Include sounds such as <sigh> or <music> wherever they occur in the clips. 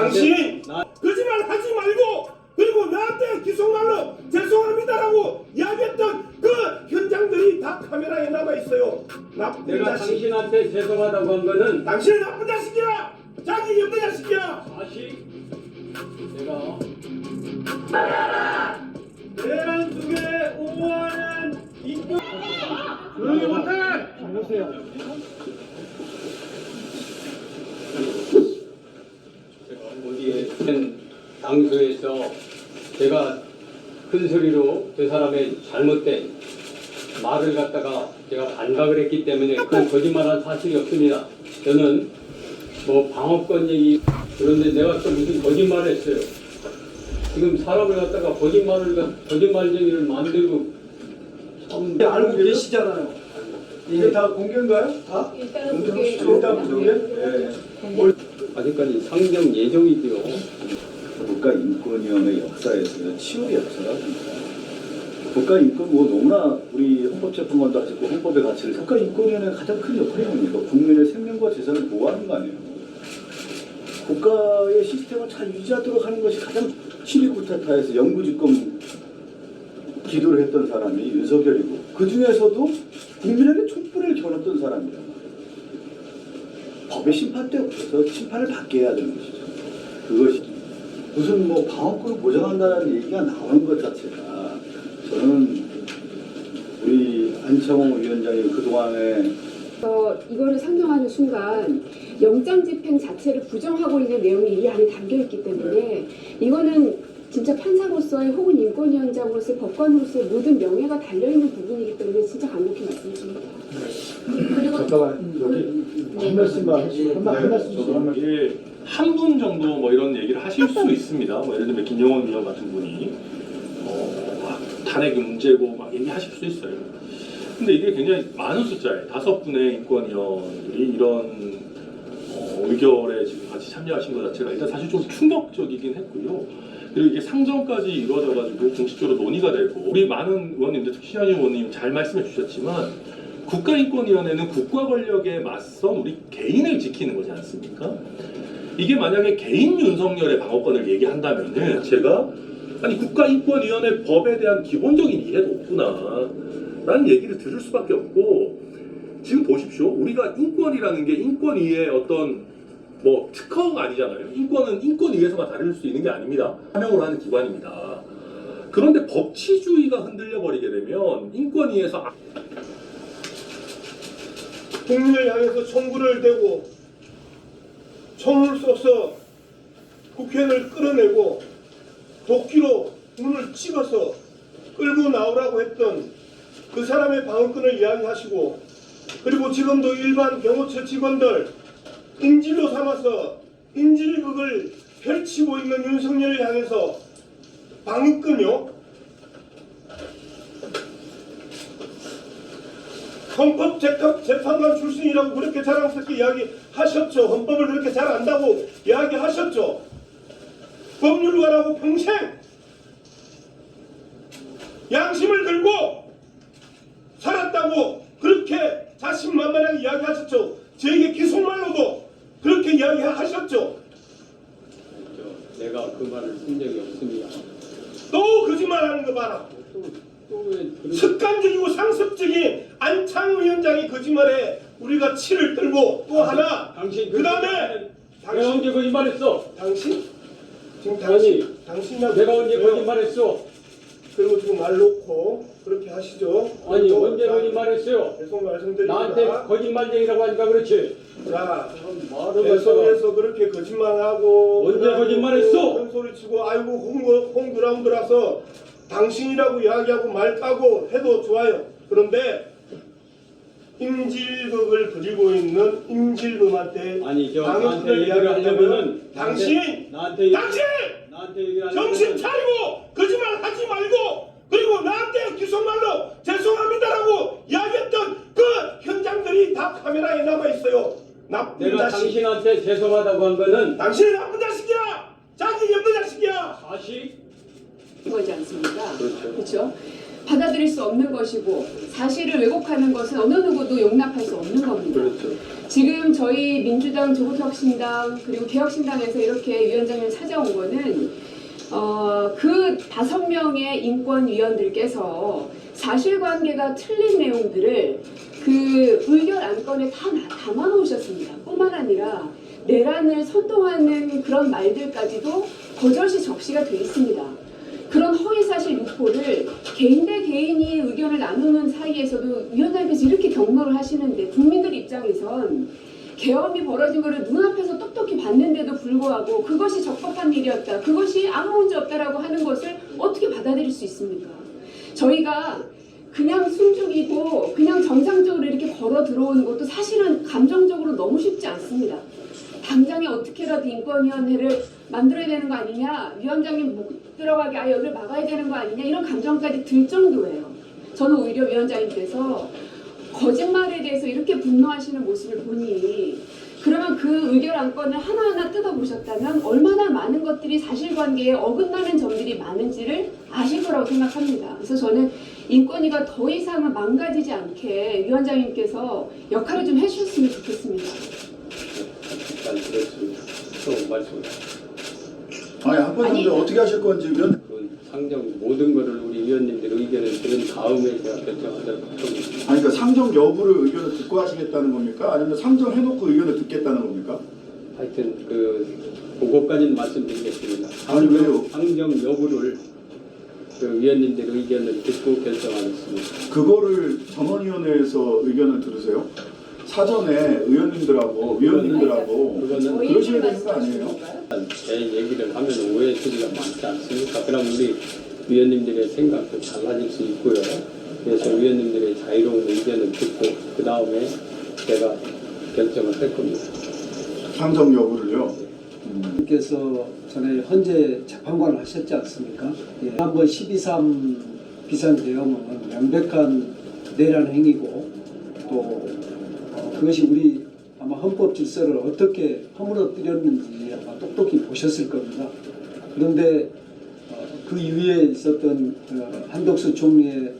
당신 나- 거짓말 하지 말고 그리고 나한테 기속말로 죄송합니다라고 이야기했던 그 현장들이 다 카메라에 남아 있어요. 나쁜 내가 자식. 당신한테 죄송하다고 한 거는 당신은 나쁜 자식이야. 자기 옆에 자식이야. 다시 내가 내란 속에 옹호하는 인권. 조용히 못해. 보세요. 제가 어디에 큰 장소에서 제가 큰 소리로 그 사람의 잘못된 말을 갖다가 제가 반박을 했기 때문에 그 거짓말한 사실이 없습니다. 저는 뭐 방어권 얘기 그런데 내가 또 무슨 거짓말을 했어요. 지금 사람을 갖다가 거짓말을 갖- 거짓말쟁이를 만들고 참 알고 계시잖아요. 이게 다 공개인가요? 다? 일단은 공개 그게 일단 부족해? 예. 아직까지 상정 예정이고요. 국가인권위원회 역사에서 치열의 역사랍니다. 국가인권 뭐 너무나 우리 헌법재판관도 하시고 헌법의 가치를 국가인권위원회의 가장 큰 역할이 뭡니까? 국민의 생명과 재산을 보호하는 거 아니에요. 국가의 시스템을 잘 유지하도록 하는 것이 가장 시리쿠타타에서 영구집권 기도를 했던 사람이 윤석열이고 그 중에서도 국민에게 촛불을 겨눴던 사람이야. 법의 심판대 없어서 심판을 받게 해야 되는 것이죠. 그것이 무슨 뭐 방어권을 보장한다는 얘기가 나오는 것 자체가 저는 우리 안창호 위원장이 그동안에 어, 이거를 상정하는 순간 영장 집행 자체를 부정하고 있는 내용이 이 안에 담겨 있기 때문에 이거는 진짜 판사로서의 혹은 인권위원장으로서의 법관으로서의 모든 명예가 달려 있는 부분이기 때문에 진짜 간곡히 말씀드립니다. 잠깐만 여기 한 말씀만 하시고 한, 말- 한 말씀 주세요. 이게 한 분 정도 뭐 이런 얘기를 하실 수 있습니다. 뭐 예를 들면 김영원 위원 같은 분이 어, 막 탄핵이 문제고 막 얘기하실 수 있어요. 근데 이게 굉장히 많은 숫자에 다섯 분의 인권위원들이 이런 어, 의결에 지금 같이 참여하신 것 자체가 일단 사실 좀 충격적이긴 했고요. 그리고 이게 상정까지 이루어져가지고 공식적으로 논의가 되고 우리 많은 의원님들 특히 신현희 의원님 잘 말씀해 주셨지만 국가인권위원회는 국가 권력에 맞선 우리 개인을 지키는 거지 않습니까? 이게 만약에 개인 윤석열의 방어권을 얘기한다면은 제가 아니 국가인권위원회 법에 대한 기본적인 이해가 없구나. 라는 얘기를 들을 수밖에 없고 지금 보십시오. 우리가 인권이라는 게 인권위의 어떤 뭐 특허가 아니잖아요. 인권은 인권위에서만 다룰 수 있는 게 아닙니다. 사명으로 하는 기관입니다. 그런데 법치주의가 흔들려 버리게 되면 인권위에서 아, 국민을 향해서 총구를 대고 총을 쏘서 국회의원을 끌어내고 도끼로 문을 찍어서 끌고 나오라고 했던 그 사람의 방어권을 이야기하시고 그리고 지금도 일반 경호처 직원들 인질로 삼아서 인질극을 펼치고 있는 윤석열을 향해서 방어권요 헌법 재판, 재판관 출신이라고 그렇게 자랑스럽게 이야기하셨죠. 헌법을 그렇게 잘 안다고 이야기하셨죠. 법률가라고 평생 양심을 들고 살았다고 그렇게 자신만만하게 이야기하셨죠. 저에게 기속말로도 그렇게 이야기하셨죠. 저, 내가 그 말을 쓴 적이 없습니다. 또 거짓말하는 거 봐라. 습관적이고 상습적인 안창호 위원장이 거짓말에 우리가 치를 들고 또 하나 당신 그 다음에 내가 언제 거짓말했어? 당신? 지금 당신 당신이라고 내가 언제. 거짓말했어? 그리고 지금 말 놓고 그렇게 하시죠. 아니 또 언제 자, 거짓말했어요? 계속 말씀드립니다. 나한테 거짓말쟁이라고 하니까 그렇지. 자 계속해서 그렇게 거짓말하고 언제 거짓말했어? 또큰 소리 치고 아이고 홍, 홍 그라운드라서 당신이라고 이야기하고 말 까고 해도 좋아요. 그런데 임질극을 그리고 있는 임질범한테 아니 저 방어권을 나한테 얘기를 이야기하려면 하려면은 당신! 나한테, 나한테 얘기- 당신 나한테 얘기를 정신 하려면 차리고 거짓말 하지 말고 그리고 나한테 기속말로 죄송합니다라고 이야기했던 그 현장들이 다 카메라에 남아 있어요. 나쁜 내가 자식. 당신한테 죄송하다고 한 거는 당신이 나쁜 자식이야. 자기 옆에 자식이야. 다시 거지 않습니까? 그렇죠. 그렇죠. 받아들일 수 없는 것이고 사실을 왜곡하는 것은 어느 누구도 용납할 수 없는 겁니다. 그렇죠. 지금 저희 민주당 조국혁신당 그리고 개혁신당에서 이렇게 위원장님 찾아온 거는 어, 그 다섯 명의 인권위원들께서 사실관계가 틀린 내용들을 그 의결 안건에 다 나- 담아놓으셨습니다. 뿐만 아니라 내란을 선동하는 그런 말들까지도 거절시 적시가 돼 있습니다. 그런 허위사실 유포를 개인 대 개인이 의견을 나누는 사이에서도 위원장님께서 이렇게 경로를 하시는데 국민들 입장에선 계엄이 벌어진 거를 눈앞에서 똑똑히 봤는데도 불구하고 그것이 적법한 일이었다. 그것이 아무 문제 없다라고 하는 것을 어떻게 받아들일 수 있습니까? 저희가 그냥 순죽이고 그냥 정상적으로 이렇게 걸어 들어오는 것도 사실은 감정적으로 너무 쉽지 않습니다. 당장에 어떻게라도 인권위원회를 만들어야 되는 거 아니냐, 위원장님 못 들어가게 아예 여기를 막아야 되는 거 아니냐 이런 감정까지 들 정도예요. 저는 오히려 위원장님께서 거짓말에 대해서 이렇게 분노하시는 모습을 보니 그러면 그 의결 안건을 하나하나 뜯어보셨다면 얼마나 많은 것들이 사실관계에 어긋나는 점들이 많은지를 아실 거라고 생각합니다. 그래서 저는 인권위가 더 이상은 망가지지 않게 위원장님께서 역할을 좀 해주셨으면 좋겠습니다. 말씀. 아니 한번 아니. 더 어떻게 하실 건지 위원 상정 모든 것을 우리 위원님들 의견을 들은 다음에 제가 결정하도록 하겠습니다. 아니 그러니까 상정 여부를 의견을 듣고 하시겠다는 겁니까? 아니면 상정해놓고 의견을 듣겠다는 겁니까? 하여튼 그 그것까지는 말씀드리겠습니다. 아니, 왜요? 상정 여부를 그 위원님들 의견을 듣고 결정하겠습니다. 그거를 전원위원회에서 의견을 들으세요? 사전에 의원님들하고 위원님들하고 그거는 그러셔야 되는 거 아니에요? 제 얘기를 하면 오해 소리가 많지 않습니까? 그럼 우리 위원님들의 생각도 달라질 수 있고요. 그래서 위원님들의 자유로운 의견을 듣고 그 다음에 제가 결정을 할 겁니다. 상정 여부를요? 께서 전에 현재 재판관을 하셨지 않습니까? 예. 한번 12.3 비상 대응은 명백한 내란 행위고 또 어, 그것이 우리 아마 헌법 질서를 어떻게 허물어뜨렸는지 아마 똑똑히 보셨을 겁니다. 그런데 어, 그 이후에 있었던 어, 한덕수 총리의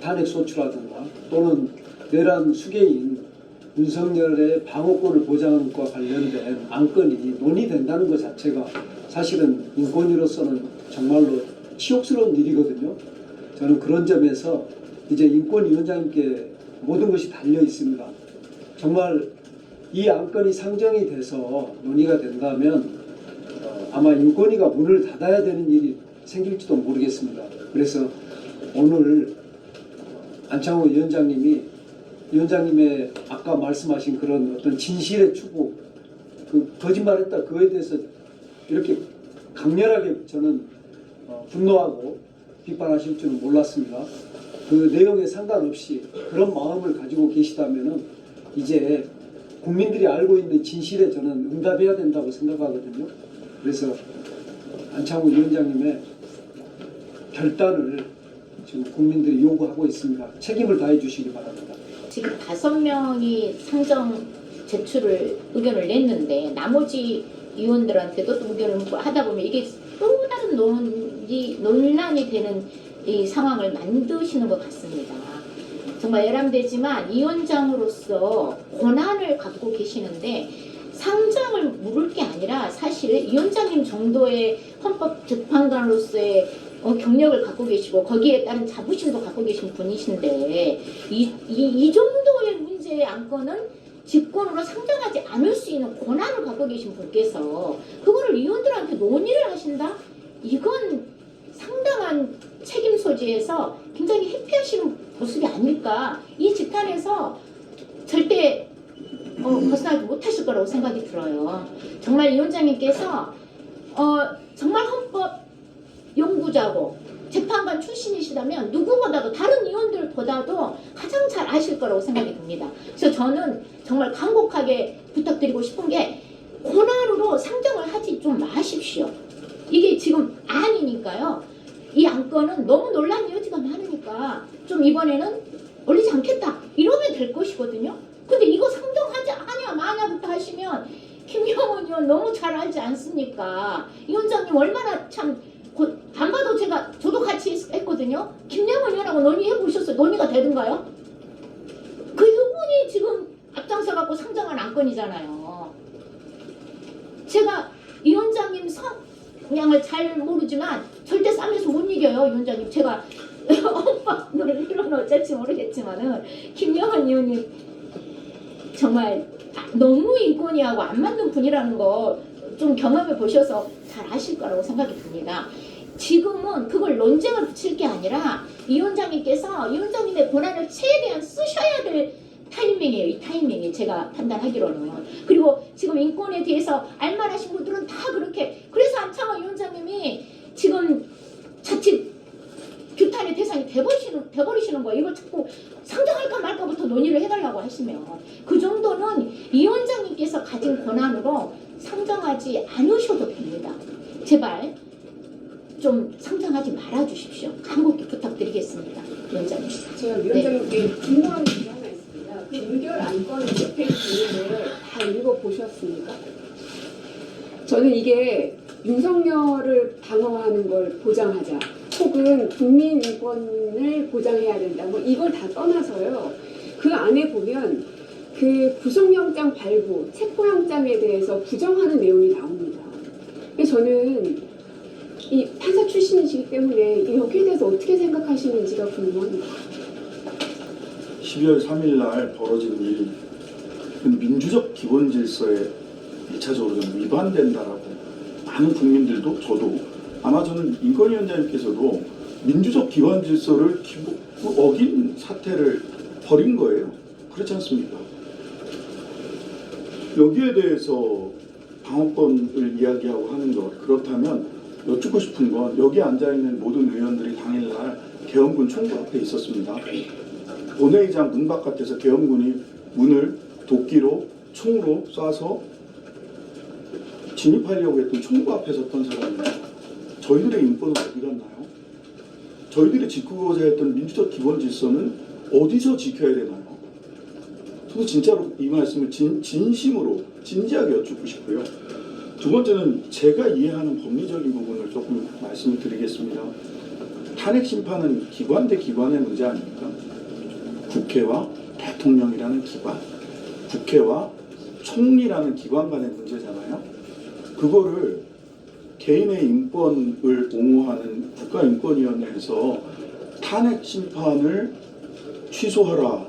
탄핵 소추라든가 또는 내란 수괴인 윤석열의 방어권을 보장하는 것과 관련된 안건이 논의된다는 것 자체가 사실은 인권위로서는 정말로 치욕스러운 일이거든요. 저는 그런 점에서 이제 인권위원장님께 모든 것이 달려 있습니다. 정말 이 안건이 상정이 돼서 논의가 된다면 어, 아마 인권위가 문을 닫아야 되는 일이 생길지도 모르겠습니다. 그래서 오늘 안창호 위원장님이 위원장님의 아까 말씀하신 그런 어떤 진실의 추구, 그 거짓말했다 그거에 대해서 이렇게 강렬하게 저는 어, 분노하고 비판하실 줄은 몰랐습니다. 그 내용에 상관없이 그런 마음을 가지고 계시다면은 이제 국민들이 알고 있는 진실에 저는 응답해야 된다고 생각하거든요. 그래서 안창호 위원장님의 결단을 지금 국민들이 요구하고 있습니다. 책임을 다해 주시기 바랍니다. 지금 다섯 명이 상정 제출을 의견을 냈는데 나머지 의원들한테도 또 의견을 하다 보면 이게 또 다른 논의, 논란이 되는 이 상황을 만드시는 것 같습니다. 정말 예람되지만 위원장으로서 권한을 갖고 계시는데 상장을 물을 게 아니라 사실 위원장님 정도의 헌법 재판관으로서의 어, 경력을 갖고 계시고 거기에 따른 자부심도 갖고 계신 분이신데 이, 이, 이 정도의 문제의 안건은 직권으로 상정하지 않을 수 있는 권한을 갖고 계신 분께서 그거를 의원들한테 논의를 하신다? 이건 상당한 책임 소지에서 굉장히 회피하시는 모습이 아닐까 이 집단에서 절대 어, 벗어나지 못하실 거라고 생각이 들어요. 정말 위원장님께서 어, 정말 헌법 연구자고 재판관 출신이시다면 누구보다도 다른 의원들보다도 가장 잘 아실 거라고 생각이 듭니다. 그래서 저는 정말 간곡하게 부탁드리고 싶은 게 권한으로 상정을 하지 좀 마십시오. 이게 지금 안이니까요. 이 안건은 너무 논란 여지가 많으니까 좀 이번에는 올리지 않겠다 이러면 될 것이거든요. 근데 이거 상정하지 않냐 마냐부터 하시면 김경원 의원 너무 잘 알지 않습니까? 이 원장님 얼마나 참 고- 안 봐도 제가 저도 같이 했- 했거든요. 김영원 의원하고 논의해 보셨어요. 논의가 되던가요? 그 부분이 지금 앞장서 갖고 상정한 안건이잖아요. 제가 위원장님 성향을 잘 모르지만 절대 싸움에서 못 이겨요, 위원장님. 제가 <laughs> 오빠 노래는 어쩔지 모르겠지만은 김영환 의원님 정말 너무 인권위하고 안 맞는 분이라는 거 좀 경험해 보셔서 잘 아실 거라고 생각이 듭니다. 지금은 그걸 논쟁을 붙일 게 아니라 위원장님께서 위원장님의 권한을 최대한 쓰셔야 될 타이밍이에요. 이 타이밍이 제가 판단하기로는. 그리고 지금 인권에 대해서 알만하신 분들은 다 그렇게 안창호 위원장님이 지금 자칫 규탄의 대상이 돼버리시는, 돼버리시는 거예요. 이걸 자꾸 상정할까 말까부터 논의를 해달라고 하시면 그 정도는 위원장님께서 가진 권한으로 상정하지 않으셔도 됩니다. 제발 좀 상정하지 말아 주십시오. 간곡히 부탁드리겠습니다. 위원장님. 제가 위원장님께 궁금한 게 하나 있습니다. 그 의결 안건의 옆에 있는 걸다 읽어보셨습니까? 저는 이게 윤석열을 방어하는 걸 보장하자. 혹은 국민 인권을 보장해야 된다. 뭐 이걸 다 떠나서요. 그 안에 보면 그 구속영장 발부 체포영장에 대해서 부정하는 내용이 나옵니다. 저는 이 판사 출신이시기 때문에 여기에 대해서 어떻게 생각하시는지가 궁금합니다. 12월 3일 날 벌어진 일, 은 민주적 기본 질서에 1차적으로 좀 위반된다라고 많은 국민들도 저도 아마 저는 인권위원장님께서도 민주적 기본 질서를 어긴 사태를 벌인 거예요. 그렇지 않습니까? 여기에 대해서 방어권을 이야기하고 하는 것 그렇다면 여쭙고 싶은 건 여기 앉아 있는 모든 의원들이 당일날 계엄군 총구 앞에 있었습니다. 본회의장 문 바깥에서 계엄군이 문을 도끼로 총으로 쏴서 진입하려고 했던 총구 앞에 섰던 사람입니다. 저희들의 인권은 어디 갔나요? 저희들이 지키고자 했던 민주적 기본 질서는 어디서 지켜야 되나요? 저는 진짜로 이 말씀을 진, 진심으로 진지하게 여쭙고 싶고요. 두 번째는 제가 이해하는 법리적인 부분을 조금 말씀을 드리겠습니다. 탄핵 심판은 기관 대 기관의 문제 아닙니까? 국회와 대통령이라는 기관, 국회와 총리라는 기관 간의 문제잖아요. 그거를 개인의 인권을 옹호하는 국가인권위원회에서 탄핵 심판을 취소하라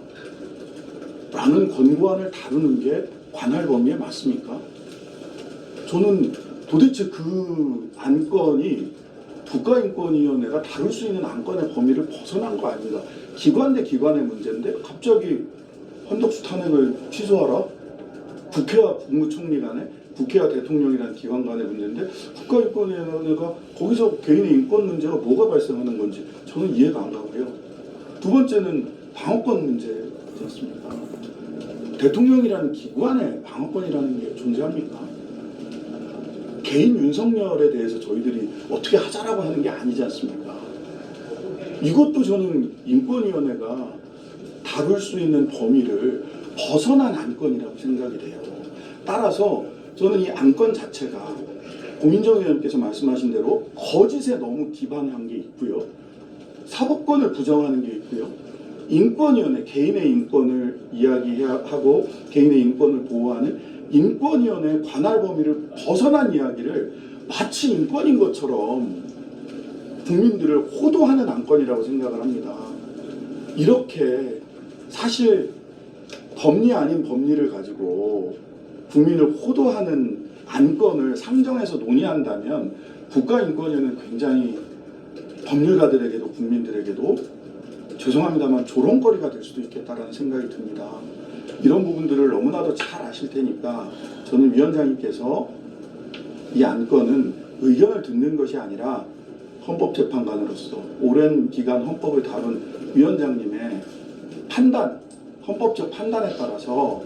라는 권고안을 다루는 게 관할 범위에 맞습니까? 저는 도대체 그 안건이 국가인권위원회가 다룰 수 있는 안건의 범위를 벗어난 거 아닙니다. 기관 대 기관의 문제인데 갑자기 헌덕수 탄핵을 취소하라? 국회와 국무총리 간에 국회와 대통령이라는 기관 간의 문제인데 국가인권위원회가 거기서 개인의 인권 문제가 뭐가 발생하는 건지 저는 이해가 안 가고요. 두 번째는 방어권 문제지 않습니까? 대통령이라는 기관에 방어권이라는 게 존재합니까? 개인 윤석열에 대해서 저희들이 어떻게 하자라고 하는 게 아니지 않습니까? 이것도 저는 인권위원회가 다룰 수 있는 범위를 벗어난 안건이라고 생각이 돼요. 따라서 저는 이 안건 자체가 고민정 의원께서 말씀하신 대로 거짓에 너무 기반한 게 있고요. 사법권을 부정하는 게 있고요. 인권위원회, 개인의 인권을 이야기하고 개인의 인권을 보호하는 인권위원회 관할 범위를 벗어난 이야기를 마치 인권인 것처럼 국민들을 호도하는 안건이라고 생각을 합니다. 이렇게 사실 법리 아닌 법리를 가지고 국민을 호도하는 안건을 상정해서 논의한다면 국가인권위는 굉장히 법률가들에게도 국민들에게도 죄송합니다만 조롱거리가 될 수도 있겠다라는 생각이 듭니다. 이런 부분들을 너무나도 잘 아실 테니까 저는 위원장님께서 이 안건은 의견을 듣는 것이 아니라 헌법재판관으로서 오랜 기간 헌법을 다룬 위원장님의 판단, 헌법적 판단에 따라서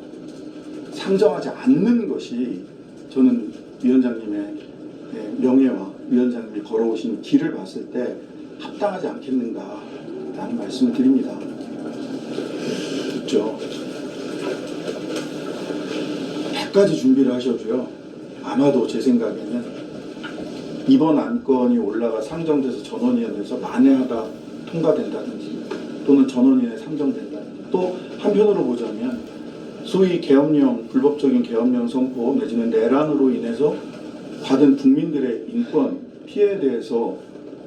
상정하지 않는 것이 저는 위원장님의 예, 명예와 위원장님이 걸어오신 길을 봤을 때 합당하지 않겠는가라는 말씀을 드립니다. 있죠. 100가지 준비를 하셔도요. 아마도 제 생각에는 이번 안건이 올라가 상정돼서 전원위원회에서 만회하다 통과된다든지 또는 전원위원회 상정된다든지 또 한편으로 보자면 소위 계엄령 불법적인 계엄령 선포 내지는 내란으로 인해서 받은 국민들의 인권 피해에 대해서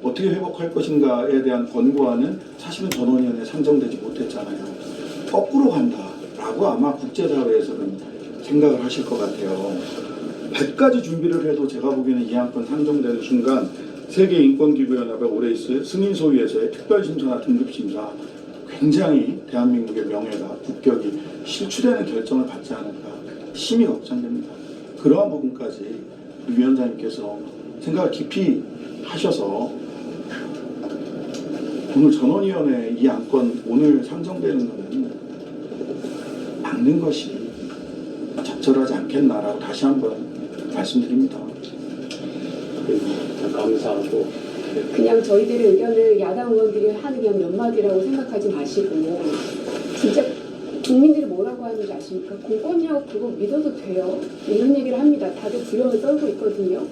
어떻게 회복할 것인가에 대한 권고안은 사실은 전원위원회에 상정되지 못했잖아요. 거꾸로 간다라고 아마 국제사회에서는 생각을 하실 것 같아요. 100가지 준비를 해도 제가 보기에는 이 안건 상정되는 순간 세계인권기구연합의 올해 있을 승인소위에서의 특별심사나 등급심사 굉장히 대한민국의 명예가 국격이 실추되는 결정을 받지 않을까 심히 걱정됩니다. 그러한 부분까지 위원장님께서 생각을 깊이 하셔서 오늘 전원위원회 이 안건 오늘 상정되는 것은 막는 것이 적절하지 않겠나라고 다시 한번 말씀드립니다. 참 감사하고 그냥 저희들의 의견을 야당 의원들이 하는 그냥 몇 마디라고 생각하지 마시고 진짜 국민들이 뭐라고 하는지 아십니까? 공권력 그거 믿어도 돼요. 이런 얘기를 합니다. 다들 두려움을 떨고 있거든요.